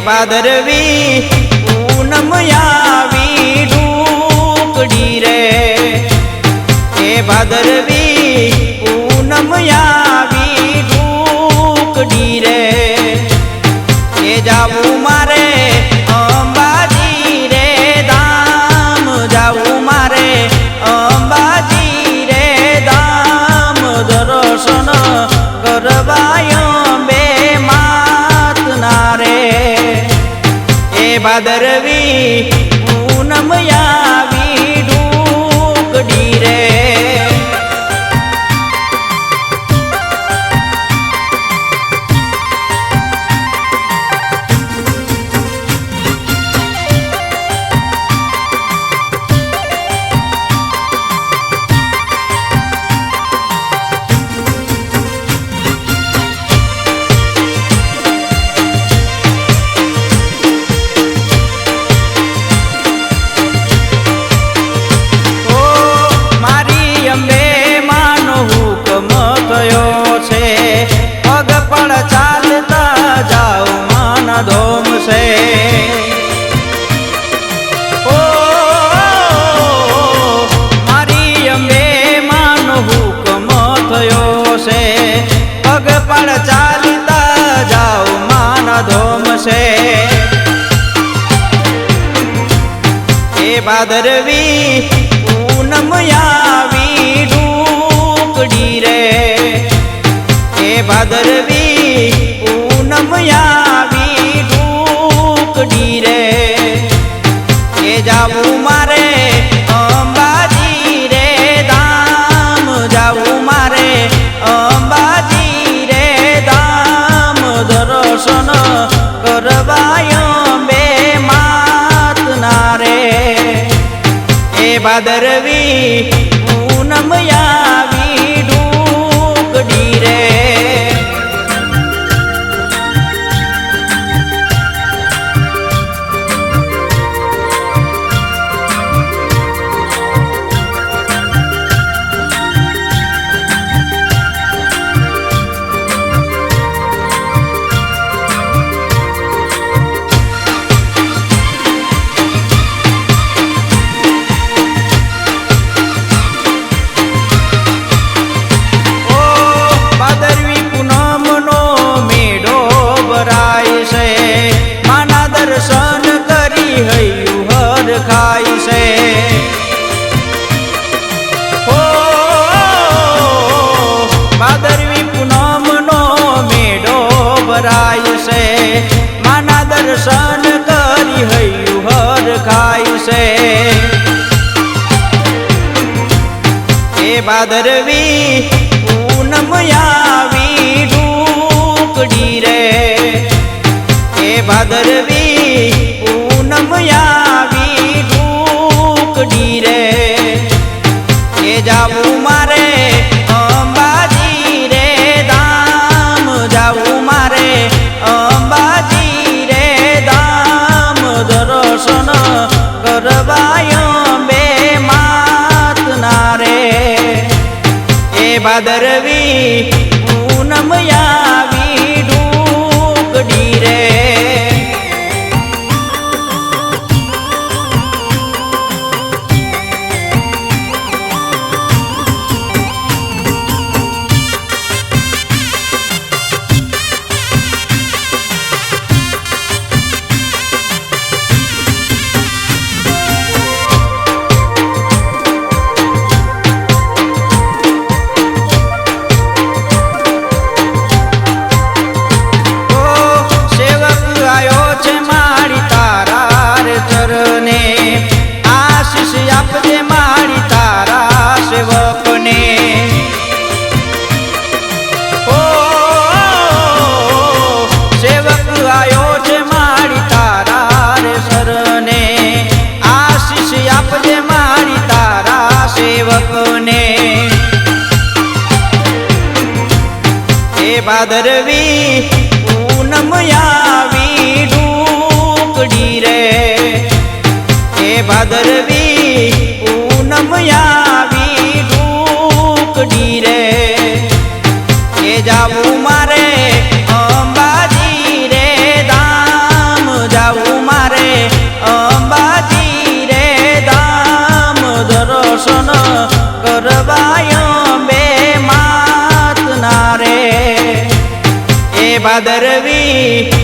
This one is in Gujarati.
ભાદરવી પૂનમ આવી ઢૂકડી રે એ ભાદરવી પૂનમ આવી ઢૂકડી રે حضروي ભાદરવી પૂનમ આવી ઢૂકડી રે. એ ભાદરવી ભાદરવી પૂનમ છે. એ ભાદરવી પૂનમ આવી ઢૂકડી આપજે મારી તારા સેવકને. ઓ, સેવક આવ્યો છે મારી તારા રે સરને આશીષ આપજે મારી તારા સેવકને. એ ભાદરવી, પૂનમ આવી ઢૂકડી રે. ભાદરવી આવી ઢૂકડી રે. એ જાવું મારે અંબાજી રે દામ જાવું મારે અંબાજી રે દામ દર્શન કરવાય બે માત ના રે. એ ભાદરવી